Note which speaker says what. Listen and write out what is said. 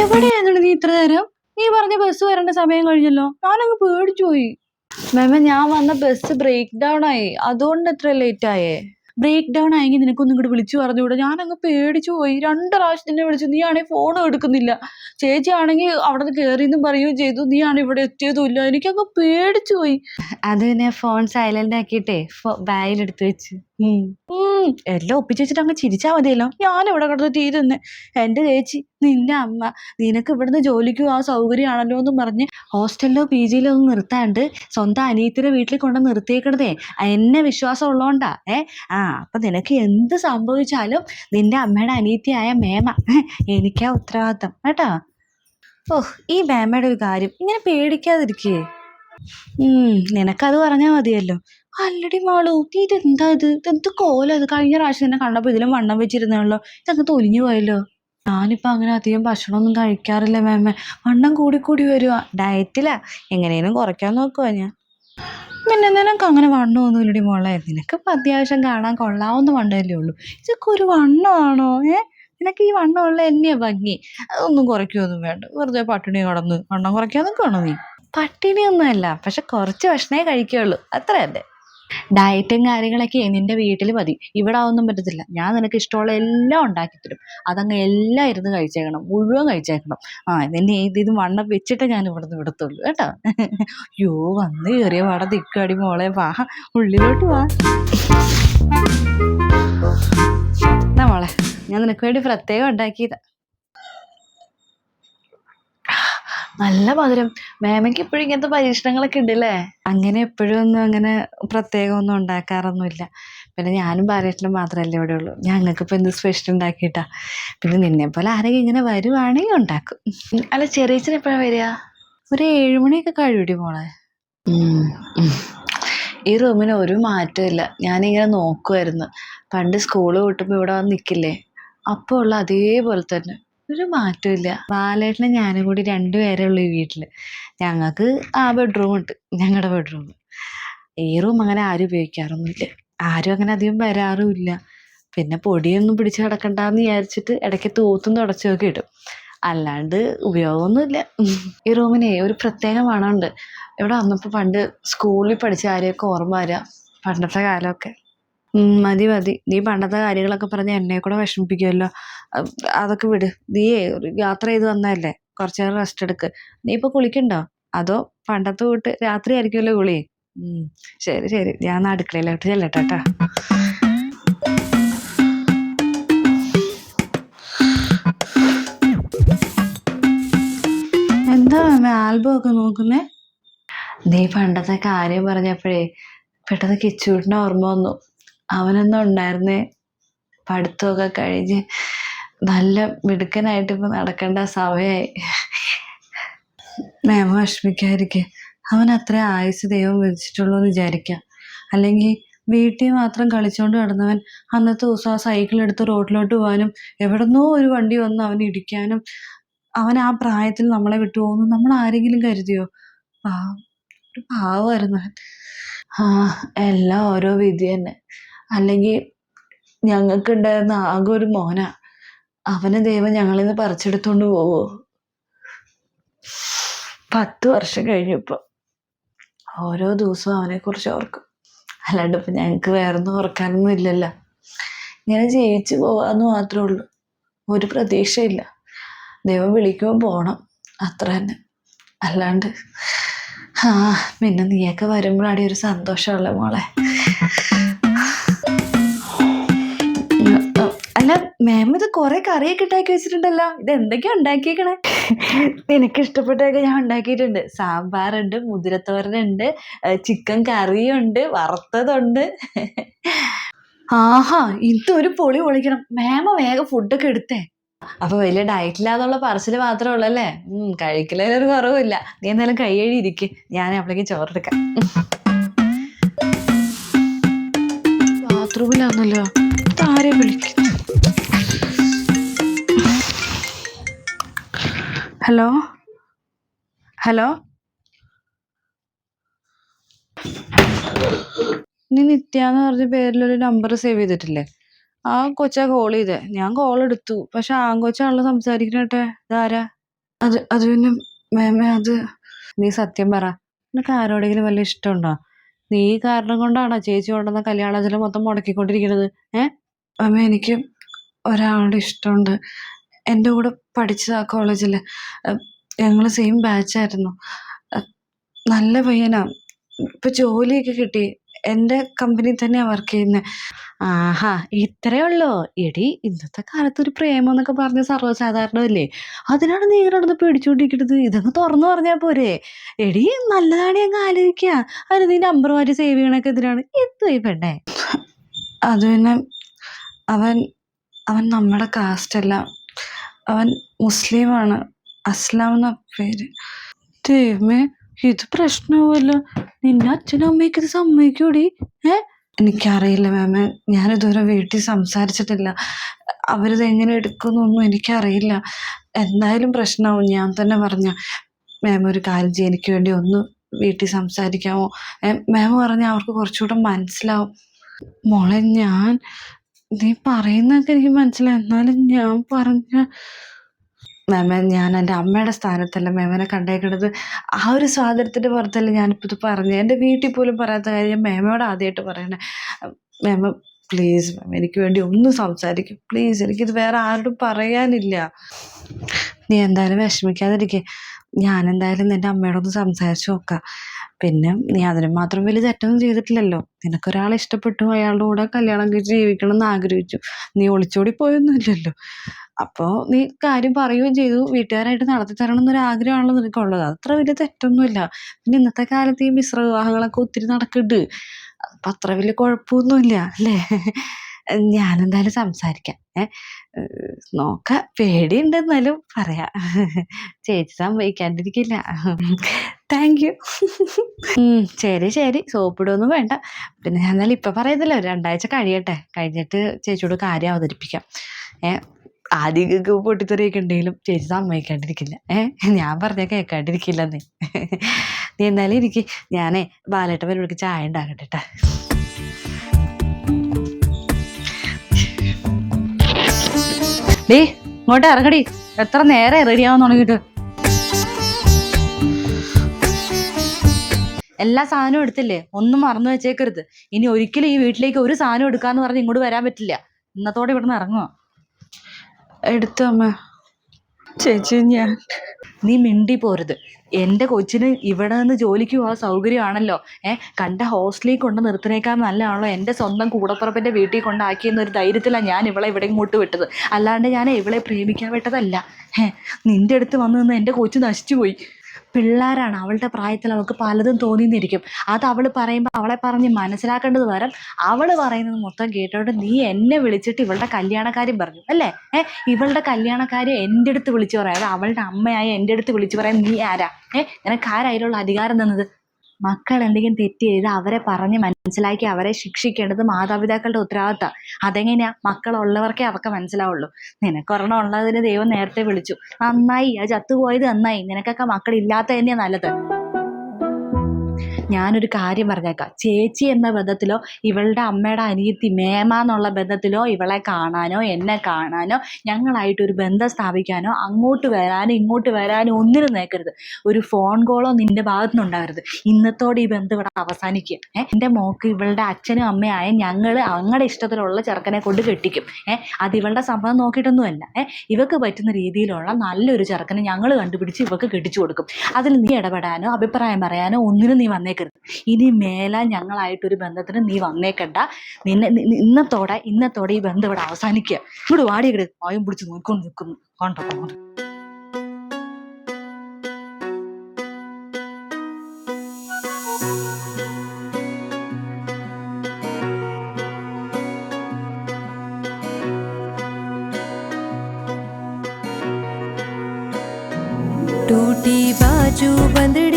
Speaker 1: എവിടെയായിരുന്നു നീ ഇത്ര നേരം? നീ പറഞ്ഞ ബസ് വരേണ്ട സമയം കഴിഞ്ഞല്ലോ. ഞാനങ്ങ് പേടിച്ചു പോയി. മാമ ഞാൻ വന്ന ബസ് ബ്രേക്ക് ഡൗൺ ആയി. അതുകൊണ്ട് എത്ര ലേറ്റ് ആയേ. ബ്രേക്ക് ഡൗൺ ആയെങ്കിൽ നിനക്കൊന്നും ഇങ്ങോട്ട് വിളിച്ചു പറഞ്ഞുകൂടെ? ഞാനങ്ങ് പേടിച്ചു പോയി. രണ്ട് പ്രാവശ്യം നിന്നെ വിളിച്ചു. നീ ആണെങ്കിൽ ഫോൺ എടുക്കുന്നില്ല. ചേച്ചി ആണെങ്കിൽ അവിടെ നിന്ന് കയറിയെന്നും പറയുകയും ചെയ്തു. നീ ആണ് ഇവിടെ എത്തിയതും ഇല്ല. എനിക്കങ്ങ് പേടിച്ചു പോയി. അത് പിന്നെ ഫോൺ സൈലന്റ് ആക്കിയിട്ടേ ബാഗിലെടുത്ത് വെച്ച്. എല്ലാം ഒപ്പിച്ച് വെച്ചിട്ട് അങ്ങ് ചിരിച്ചാൽ മതിയല്ലോ. ഞാൻ ഇവിടെ കിടന്ന് തീരുന്ന് എന്റെ ചേച്ചി നിന്റെ അമ്മ നിനക്ക് ഇവിടുന്ന് ജോലിക്ക് ആ സൗകര്യമാണല്ലോ എന്ന് പറഞ്ഞ് ഹോസ്റ്റലിലോ പി ജിയിലോ ഒന്നും നിർത്താണ്ട് സ്വന്തം അനിയത്തിയുടെ വീട്ടിൽ കൊണ്ട് നിർത്തിയേക്കണതേ. എന്നെ വിശ്വാസം ഉള്ളോണ്ടാ. ഏ? ആ അപ്പൊ നിനക്ക് എന്ത് സംഭവിച്ചാലും നിന്റെ അമ്മയുടെ അനിയത്തിയായ മേമ എനിക്കാ ഉത്തരവാദിത്തം. കേട്ടോ? ഓഹ് ഈ മേമയുടെ ഒരു കാര്യം ഇങ്ങനെ പേടിക്കാതിരിക്കേ. നിനക്കത് പറഞ്ഞാൽ മതിയല്ലോ. അല്ലടി മാളു നീ ഇതെന്താ ഇത്? ഇതെന്ത് കോലം ഇത്? കഴിഞ്ഞ പ്രാവശ്യം തന്നെ കണ്ടപ്പോൾ ഇതിലും വണ്ണം വെച്ചിരുന്നല്ലോ ഇതങ്ങ് തൊലിഞ്ഞു പോയല്ലോ. ഞാനിപ്പോൾ അങ്ങനെ അധികം ഭക്ഷണമൊന്നും കഴിക്കാറില്ല മേമ. വണ്ണം കൂടി കൂടി വരുക ഡയറ്റിലാ. എങ്ങനെയും കുറയ്ക്കാൻ നോക്കുവാ ഞാൻ. പിന്നെ നിനക്ക് അങ്ങനെ വണ്ണമൊന്നുമില്ലടി മോളെ. നിനക്കിപ്പോൾ അത്യാവശ്യം കാണാൻ കൊള്ളാവുന്ന വണ്ണമല്ലേ ഉള്ളൂ. ഇതൊക്കെ ഒരു വണ്ണമാണോ? ഏ? നിനക്ക് ഈ വണ്ണമുള്ള എന്നെയാ ഭംഗി. അതൊന്നും കുറയ്ക്കുകയൊന്നും വേണ്ട. വെറുതെ പട്ടിണി കടന്ന് വണ്ണം കുറയ്ക്കാൻ നോക്കണോ നീ? പട്ടിണിയൊന്നുമല്ല. പക്ഷെ കുറച്ച് ഭക്ഷണമേ കഴിക്കുകയുള്ളൂ അത്ര തന്നെ ഡയറ്റും കാര്യങ്ങളൊക്കെ നിന്റെ വീട്ടിൽ മതി. ഇവിടെ ഒന്നും പറ്റത്തില്ല. ഞാൻ നിനക്ക് ഇഷ്ടമുള്ള എല്ലാം ഉണ്ടാക്കി തരും. അതങ്ങ് എല്ലാം ഇരുന്ന് കഴിച്ചേക്കണം. മുഴുവൻ കഴിച്ചേക്കണം. ആ നിന്നെ ഇത് ഇത് വെച്ചിട്ട് ഞാൻ ഇവിടെ നിന്ന് വിടത്തുള്ളൂ. കേട്ടോ? യോ വന്ന് കയറിയ പാടെ തിക്കടി മോളെ. വാ ഉള്ളിലോട്ട് വാ. എന്നാ മോളെ ഞാൻ നിനക്ക് വേണ്ടി പ്രത്യേകം ഉണ്ടാക്കിയതാ. നല്ല മധുരം. മേമയ്ക്ക് എപ്പോഴും ഇങ്ങനത്തെ പരീക്ഷണങ്ങളൊക്കെ ഉണ്ടല്ലേ? അങ്ങനെ എപ്പോഴും ഒന്നും അങ്ങനെ പ്രത്യേകം ഒന്നും ഉണ്ടാക്കാറൊന്നുമില്ല. പിന്നെ ഞാനും ഭാര്യട്ടിലും മാത്രമല്ലേ ഇവിടെ ഉള്ളൂ. ഞങ്ങൾക്കിപ്പോൾ എന്ത് സ്പെഷ്യൽ ഉണ്ടാക്കിയിട്ടാ? പിന്നെ നിന്നെ പോലെ ആരെങ്കിലും ഇങ്ങനെ വരുവാണെങ്കിൽ ഉണ്ടാക്കും. അല്ല ചെറിയച്ഛൻ എപ്പോഴാണ് വരിക? ഒരു ഏഴുമണിയൊക്കെ കഴിയൂടി മോളെ. ഈ റൂമിന് ഒരു മാറ്റമില്ല ഞാനിങ്ങനെ നോക്കുമായിരുന്നു പണ്ട് സ്കൂൾ വിട്ടുമ്പോൾ ഇവിടെ വന്ന് നിൽക്കില്ലേ? അപ്പോൾ ഉള്ള അതേപോലെ തന്നെ. ഒരു മാറ്റമില്ല ബാലേട്ടനും ഞാനും കൂടി രണ്ടുപേരേ ഉള്ളൂ ഈ വീട്ടിൽ ഞങ്ങൾക്ക് ആ ബെഡ്റൂം ഉണ്ട്. ഞങ്ങളുടെ ബെഡ്റൂം ഈ റൂം അങ്ങനെ ആരും ഉപയോഗിക്കാറൊന്നുമില്ല. ആരും അങ്ങനെ അധികം വരാറുമില്ല. പിന്നെ പൊടിയൊന്നും പിടിച്ച് കിടക്കണ്ടെന്ന് വിചാരിച്ചിട്ട് ഇടയ്ക്ക് തൂത്തും തുടച്ചൊക്കെ ഇടും. അല്ലാണ്ട് ഉപയോഗമൊന്നുമില്ല. ഈ റൂമിനെ ഒരു പ്രത്യേക മണമുണ്ട്. ഇവിടെ വന്നപ്പോൾ പണ്ട് സ്കൂളിൽ പഠിച്ച ആരെയൊക്കെ ഓർമ്മ വരാം. പണ്ടത്തെ കാലമൊക്കെ. മതി മതി. നീ പണ്ടത്തെ കാര്യങ്ങളൊക്കെ പറഞ്ഞ് എന്നെ കൂടെ വിഷമിപ്പിക്കുമല്ലോ അതൊക്കെ വിട്. നീയേ യാത്ര ചെയ്ത് വന്നതല്ലേ? കുറച്ച് നേരം റെസ്റ്റ് എടുക്ക്. നീ ഇപ്പോൾ കുളിക്കണ്ടോ? അതോ പണ്ടത്തെ വിട്ട് രാത്രി ആയിരിക്കുമല്ലോ കുളി? ശരി ശരി. ഞാൻ അടുക്കളയിലോട്ട് ചെല്ലട്ടെ കേട്ടോ. എന്താ ആൽബം ഒക്കെ നോക്കുന്നേ? നീ പണ്ടത്തെ കാര്യം പറഞ്ഞപ്പോഴേ പെട്ടെന്ന് കിച്ചൂട്ടിന് ഓർമ്മ വന്നു. അവനൊന്നും ഉണ്ടായിരുന്നേ? പഠിത്തമൊക്കെ കഴിഞ്ഞ് നല്ല മിടുക്കനായിട്ട് ഇപ്പൊ നടക്കേണ്ട സമയമായി മേമ വിഷമിക്കാതിരിക്കെ. അവൻ അത്ര ആയുസ് ദൈവം വിധിച്ചിട്ടുള്ളൂ എന്ന് വിചാരിക്കാം. അല്ലെങ്കിൽ വീട്ടിൽ മാത്രം കളിച്ചുകൊണ്ട് നടന്നവൻ അന്നത്തെ ദിവസം ആ സൈക്കിൾ എടുത്ത് റോഡിലോട്ട് പോകാനും എവിടെന്നോ ഒരു വണ്ടി വന്ന് അവൻ ഇടിക്കാനും അവൻ ആ പ്രായത്തിൽ നമ്മളെ വിട്ടു പോകുന്നു നമ്മൾ ആരെങ്കിലും കരുതിയോ? ആ ഒരു പാവമായിരുന്നു അവൻ. ആ എല്ലാം ഓരോ വിധി തന്നെ. അല്ലെങ്കിൽ ഞങ്ങൾക്കുണ്ടായിരുന്ന ആകെ ഒരു മോന. അവനെ ദൈവം ഞങ്ങളിൽ നിന്ന് പറിച്ചെടുത്തോണ്ട് പോവോ? പത്ത് വർഷം കഴിഞ്ഞപ്പോൾ ഓരോ ദിവസവും അവനെക്കുറിച്ച് ഓർക്കും. അല്ലാണ്ട് ഇപ്പം ഞങ്ങൾക്ക് വേറൊന്നും ഓർക്കാനൊന്നും ഇല്ലല്ലോ. ഇങ്ങനെ ജീവിച്ചു പോവാന്ന് മാത്രമേ ഉള്ളൂ. ഒരു പ്രതീക്ഷയില്ല. ദൈവം വിളിക്കുമ്പോൾ പോകണം അത്ര തന്നെ. അല്ലാണ്ട് ആ പിന്നെ നീയൊക്കെ വരുമ്പോഴാണ് ഒരു സന്തോഷമുള്ള മോളെ. അല്ല മാം ഇത് കുറെ കറിയൊക്കെ ഉണ്ടാക്കി വെച്ചിട്ടുണ്ടല്ലോ. ഇത് എന്തൊക്കെയാ ഉണ്ടാക്കിയേക്കണേ? നിനക്ക് ഇഷ്ടപ്പെട്ടതൊക്കെ ഞാൻ ഉണ്ടാക്കിയിട്ടുണ്ട്. സാമ്പാറുണ്ട് മുതിരത്തോരനുണ്ട് ചിക്കൻ കറിയുണ്ട് വറുത്തതുണ്ട്. ആഹാ ഇതൊരു പൊളി പൊളിക്കണം. മാമ വേഗം ഫുഡൊക്കെ എടുത്തേ. അപ്പൊ വലിയ ഡയറ്റില്ലാതുള്ള പറച്ചിൽ മാത്രമേ ഉള്ളൂ അല്ലേ ഉം കഴിക്കലൊരു കുറവില്ല നീ എന്തായാലും കൈയഴി കഴുകി ഞാൻ അപ്പോഴേക്ക് ചോറെടുക്കാം. ബാത്റൂമിലാണല്ലോ ആരെ വിളിക്കുന്നു ഹലോ? ഹലോ? നീ നിത്യ എന്ന് പറഞ്ഞ പേരിലൊരു നമ്പർ സേവ് ചെയ്തിട്ടില്ലേ? ആ കൊച്ചാ കോൾ ചെയ്തേ. ഞാൻ കോൾ എടുത്തു. പക്ഷെ ആൺകൊച്ചാണല്ലോ സംസാരിക്കണട്ടെ ഇതാരാ? അത് അത് പിന്നെ മേമേ അത് നീ സത്യം പറ. നിനക്ക് ആരോടെങ്കിലും വല്ല ഇഷ്ടമുണ്ടോ? നീ കാരണം കൊണ്ടാണോ ചേച്ചി കൊണ്ടുവന്ന കല്യാണാചലം മൊത്തം മുടക്കിക്കൊണ്ടിരിക്കുന്നത് ഏ? അമ്മ എനിക്ക് ഒരാളുടെ ഇഷ്ടമുണ്ട്. എന്റെ കൂടെ പഠിച്ച കോളേജിൽ ഞങ്ങൾ സെയിം ബാച്ചായിരുന്നു നല്ല പയ്യനാ. ഇപ്പൊ ജോലിയൊക്കെ കിട്ടി. എന്റെ കമ്പനിയിൽ തന്നെയാണ് വർക്ക് ചെയ്യുന്നത് ആഹാ ഇത്രയേ ഉള്ളോ? എടി ഇന്നത്തെ കാലത്ത് ഒരു പ്രേമം എന്നൊക്കെ പറഞ്ഞ സർവസാധാരണമല്ലേ? അതിനാണ് നീ ഇങ്ങനെ നടന്ന് പേടിച്ചുകൊണ്ടിരിക്കുന്നത് ഇതങ്ങ് തുറന്നു പറഞ്ഞാൽ പോരെ. എടി നല്ലതാണ് അങ്ങ് ആലോചിക്കുക അതിന് നീ നമ്പർ മാറ്റി സേവ് ചെയ്യണൊക്കെ എന്തിനാണ്? എന്ത് ഈ പെണ്ണേ? അത് പിന്നെ അവൻ അവൻ നമ്മുടെ കാസ്റ്റെല്ലാം അവൻ മുസ്ലിമാണ്. അസ്ലാം എന്ന പേര്. ദൈവമേ ഇത് പ്രശ്നമാവുമല്ലോ നിന്റെ അച്ഛനും അമ്മയ്ക്ക് ഇത് സമ്മതിക്കൂടി? ഏ? എനിക്കറിയില്ല മാമ. ഞാനിതുവരെ വീട്ടിൽ സംസാരിച്ചിട്ടില്ല. അവരിത് എങ്ങനെ എടുക്കുന്നൊന്നും എനിക്കറിയില്ല. എന്തായാലും പ്രശ്നമാവും. ഞാൻ തന്നെ പറഞ്ഞ മാം ഒരു കാര്യം ചെയ്യും. എനിക്ക് വേണ്ടി ഒന്ന് വീട്ടിൽ സംസാരിക്കാമോ? മാം പറഞ്ഞാൽ അവർക്ക് കുറച്ചുകൂടെ മനസ്സിലാവും. മോളെ ഞാൻ നീ പറയുന്നൊക്കെ എനിക്ക് മനസ്സിലായി. എന്നാലും ഞാൻ പറഞ്ഞ മാമ ഞാൻ എന്റെ അമ്മയുടെ സ്ഥാനത്തല്ല മേമനെ കണ്ടേക്കണത്. ആ ഒരു സ്വാതന്ത്ര്യത്തിന്റെ പുറത്തല്ല ഞാനിപ്പോൾ ഇത് പറഞ്ഞത്. എന്റെ വീട്ടിൽ പോലും പറയാത്ത കാര്യം മേമയോട് ആദ്യമായിട്ട് പറയണേ. മേമ പ്ലീസ് മാം എനിക്ക് വേണ്ടി ഒന്ന് സംസാരിക്കും. പ്ലീസ് എനിക്കിത് വേറെ ആരോടും പറയാനില്ല. നീ എന്തായാലും വിഷമിക്കാതിരിക്കേ. ഞാൻ എന്തായാലും നിന്റെ അമ്മയോടൊന്ന് സംസാരിച്ച് നോക്കാം. പിന്നെ നീ അതിന് മാത്രം വലിയ തെറ്റൊന്നും ചെയ്തിട്ടില്ലല്ലോ. നിനക്കൊരാളെ ഇഷ്ടപ്പെട്ടു അയാളുടെ കൂടെ കല്യാണം കഴിച്ച് ജീവിക്കണം എന്ന് ആഗ്രഹിച്ചു. നീ ഒളിച്ചോടി പോയൊന്നുമില്ലല്ലോ. അപ്പോൾ നീ കാര്യം പറയുകയും ചെയ്തു. വീട്ടുകാരായിട്ട് നടത്തി തരണം എന്നൊരു ആഗ്രഹമാണല്ലോ നിനക്കുള്ളത്. അത്ര വലിയ തെറ്റൊന്നുമില്ല. പിന്നെ ഇന്നത്തെ കാലത്ത് ഈ മിശ്ര വിവാഹങ്ങളൊക്കെ ഒത്തിരി നടക്കുന്നുണ്ട്. അപ്പം അത്ര വലിയ കുഴപ്പമൊന്നുമില്ല അല്ലേ? ഞാനെന്തായാലും സംസാരിക്കാം. ഏ നോക്ക. പേടിയുണ്ട് എന്നാലും പറയാം. ചേച്ചി സമ്മതിക്കാണ്ടിരിക്കില്ല താങ്ക് യു ശരി ശരി. സോപ്പിടൊന്നും വേണ്ട. പിന്നെ ഞാൻ എന്നാലും ഇപ്പം പറയുന്നില്ല രണ്ടാഴ്ച കഴിയട്ടെ. കഴിഞ്ഞിട്ട് ചേച്ചിയോട് കാര്യം അവതരിപ്പിക്കാം. ഏ ആദ്യമൊക്കെ പൊട്ടിത്തെറിയൊക്കെ ഉണ്ടെങ്കിലും ചേച്ചി സമ്മതിക്കാണ്ടിരിക്കില്ല ഏ ഞാൻ പറഞ്ഞാൽ കേൾക്കാണ്ടിരിക്കില്ല നീ. നീ എന്നാലും എനിക്ക് ഞാനേ ബാലേട്ട പരിപാടിക്ക് ചായ ഉണ്ടാക്കട്ടെ ഡേ ഇങ്ങോട്ട് ഇറങ്ങടി. എത്ര നേരെ റെഡി ആവാൻ എല്ലാ സാധനവും എടുത്തില്ലേ? ഒന്നും മറന്നു വെച്ചേക്കരുത്. ഇനി ഒരിക്കലും ഈ വീട്ടിലേക്ക് ഒരു സാധനം എടുക്കാന്ന് പറഞ്ഞ് ഇങ്ങോട്ട് വരാൻ പറ്റില്ല. ഇന്നത്തോടെ ഇവിടുന്ന് ഇറങ്ങുക എടുത്തു അമ്മ. ചേച്ചി ഞാൻ നീ മിണ്ടി പോരുത്. എന്റെ കൊച്ചിന് ഇവിടെ നിന്ന് ജോലിക്ക് പോകാൻ സൗകര്യമാണല്ലോ. ഏഹ് കണ്ട ഹോസ്റ്റലിൽ കൊണ്ട് നിർത്തിനേക്കാൻ നല്ലതാണല്ലോ എന്റെ സ്വന്തം കൂടപ്പുറപ്പിന്റെ വീട്ടിൽ കൊണ്ടാക്കിയെന്ന ഒരു ധൈര്യത്തിലാണ് ഞാൻ ഇവളെ ഇവിടെ ഇങ്ങോട്ട് വിട്ടത്. അല്ലാണ്ട് ഞാൻ ഇവളെ പ്രേമിക്കാൻ വിട്ടതല്ല. നിന്റെ അടുത്ത് വന്നു നിന്ന് എന്റെ കൊച്ചു നശിച്ചു പോയി പിള്ളേരാണ്. അവളുടെ പ്രായത്തിൽ അവൾക്ക് പലതും തോന്നിന്നിരിക്കും. അത് അവൾ പറയുമ്പോൾ അവളെ പറഞ്ഞ് മനസ്സിലാക്കേണ്ടത് പകരം അവൾ പറയുന്നത് മൊത്തം കേട്ടോണ്ട് നീ എന്നെ വിളിച്ചിട്ട് ഇവളുടെ കല്യാണക്കാര്യം പറഞ്ഞു അല്ലേ? ഏ? ഇവളുടെ കല്യാണക്കാര്യം എന്റെ അടുത്ത് വിളിച്ചു പറയാം. അവളുടെ അമ്മയായ എന്റെ അടുത്ത് വിളിച്ചു പറയാൻ നീ ആരാ? ഏ? നിനക്ക് ആരായാലുള്ള അധികാരം തന്നത്? മക്കൾ എന്തെങ്കിലും തെറ്റ് ചെയ്ത് അവരെ പറഞ്ഞ് മനസ്സിലാക്കി അവരെ ശിക്ഷിക്കേണ്ടത് മാതാപിതാക്കളുടെ ഉത്തരവാദിത്തമാണ് അതെങ്ങനെയാ? മക്കളുള്ളവർക്കേ അവർക്ക് മനസ്സിലാവുള്ളൂ. നിനക്കൊരെണ്ണം ഉള്ളതിന് ദൈവം നേരത്തെ വിളിച്ചു. നന്നായി. ആ ചത്തുപോയത് നന്നായി. നിനക്കൊക്കെ മക്കളില്ലാത്ത തന്നെയാ നല്ലത്. ഞാനൊരു കാര്യം പറഞ്ഞേക്കാം. ചേച്ചി എന്ന ബന്ധത്തിലോ ഇവളുടെ അമ്മയുടെ അനിയത്തി മേമ എന്നുള്ള ബന്ധത്തിലോ ഇവളെ കാണാനോ എന്നെ കാണാനോ ഞങ്ങളായിട്ടൊരു ബന്ധം സ്ഥാപിക്കാനോ അങ്ങോട്ട് വരാനോ ഇങ്ങോട്ട് വരാനോ ഒന്നിനും നേക്കരുത് ഒരു ഫോൺ കോളോ നിന്റെ ഭാഗത്തുനിന്ന് ഉണ്ടാകരുത് ഇന്നത്തോടെ ഈ ബന്ധം ഇവിടെ അവസാനിക്കുക. ഏഹ് എന്റെ മോക്ക് ഇവളുടെ അച്ഛനും അമ്മയായ ഞങ്ങൾ അങ്ങടെ ഇഷ്ടത്തിലുള്ള ചെറുക്കനെ കൊണ്ട് കെട്ടിക്കും. ഏഹ് അത് ഇവളുടെ സമ്മതം നോക്കിയിട്ടൊന്നുമല്ല. ഏഹ് ഇവക്ക് പറ്റുന്ന രീതിയിലുള്ള നല്ലൊരു ചെറുക്കനെ ഞങ്ങൾ കണ്ടുപിടിച്ച് ഇവക്ക് കെട്ടിച്ചു കൊടുക്കും. അതിൽ നീ ഇടപെടാനോ അഭിപ്രായം പറയാനോ ഒന്നിനും നീ വന്നേക്കരുത് ഇനി മേലാൽ ഞങ്ങളായിട്ടൊരു ബന്ധത്തിന് നീ വന്നേക്കണ്ട നിന്നെ നി- നി- ഇന്നത്തോടെ ഇന്നത്തോടെ ഈ ബന്ധം ഇവിടെ അവസാനിക്കുക ഇങ്ങോട്ട് വാടി ഇവിടെ ആയും പിടിച്ച് നോക്കിക്കൊണ്ട് നിൽക്കുന്നു കണ്ടോ കണ്ടോ.
Speaker 2: टूटी बाजू बंदड़ी